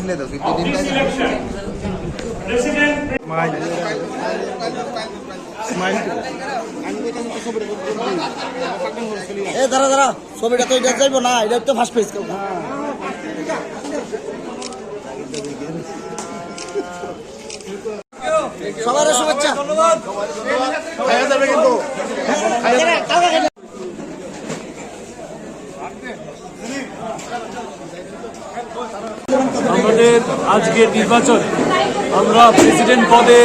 ছিলে তো ফিফটি দিন এ দাঁড়া দাঁড়া। ছবিটা তো এটা যাইবো না এটা তো ফার্স্ট পেজ কেউ সবার শুভেচ্ছা আমাদের আজকের নির্বাচন। আমরা প্রেসিডেন্ট পদে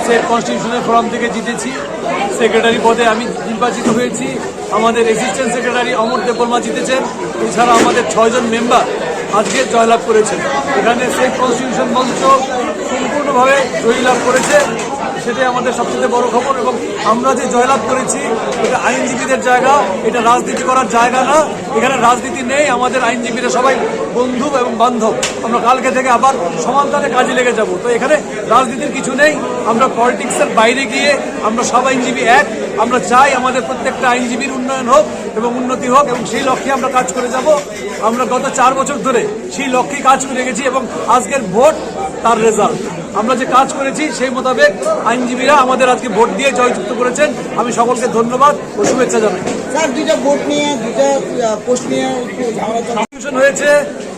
স্টেট কনস্টিটিউশনের ফোরাম থেকে জিতেছি। সেক্রেটারি পদে আমি নির্বাচিত হয়েছি। আমাদের অ্যাসিস্ট্যান্ট সেক্রেটারি অমর দেববর্মা জিতেছেন। এছাড়া আমাদের ছয়জন মেম্বার আজকে জয়লাভ করেছেন। এখানে স্টেট কনস্টিটিউশন মঞ্চ সম্পূর্ণভাবে জয়লাভ করেছে। সেটাই আমাদের সবচেয়ে বড় খবর এবং আমরা যে জয়লাভ করেছি, এটা আইনজীবীদের জায়গা, এটা রাজনীতি করার জায়গা না। এখানে রাজনীতি নেই, আমাদের আইনজীবীরা সবাই বন্ধু এবং বান্ধব। আমরা কালকে থেকে আবার সমানতালে কাজে লেগে যাব। তো এখানে রাজনীতির কিছু নেই, আমরা পলিটিক্সের বাইরে গিয়ে আমরা সব আইনজীবী এক। আমরা চাই আমাদের প্রত্যেকটা আইনজীবীর উন্নয়ন হোক এবং উন্নতি হোক এবং সেই লক্ষ্যে আমরা কাজ করে যাব। আমরা গত চার বছর ধরে সেই লক্ষ্যে কাজ করে গেছি এবং আজকের ভোট তার রেজাল্ট আমরা যে কাজ করেছি সেই মোতাবেক আইনজীবীরা আমাদের আজকে ভোট দিয়ে জয়যুক্ত করেছেন। আমি সকলকে ধন্যবাদ ও শুভেচ্ছা জানাই। স্যার দুইটা ভোট নিয়ে দুইটা পোস্ট নিয়ে হয়েছে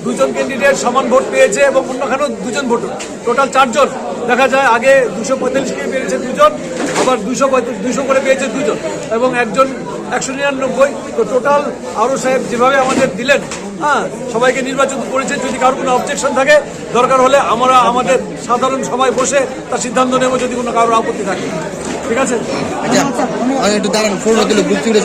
দুজন ক্যান্ডিডেট সমান ভোট পেয়েছে এবং অন্যখানেও দুজন ভোট। টোটাল চারজন। দেখা যায় আগে দুশো পঁয়তাল্লিশ পেয়েছে দুজন আবার দুশো দুশো করে পেয়েছে দুজন। এবং একজন একশো নিরানব্বই তো টোটাল আরও সাহেব যেভাবে আমাদের দিলেন হ্যাঁ সবাইকে নির্বাচন করেছে যদি কারোর কোনো অবজেকশন থাকে দরকার হলে আমরা আমাদের সাধারণ সবাই বসে তার সিদ্ধান্ত নেব যদি কোনো কারোর আপত্তি থাকে। ঠিক আছে? একটু দাঁড়ান ফোন দিল গ্রুপ থেকে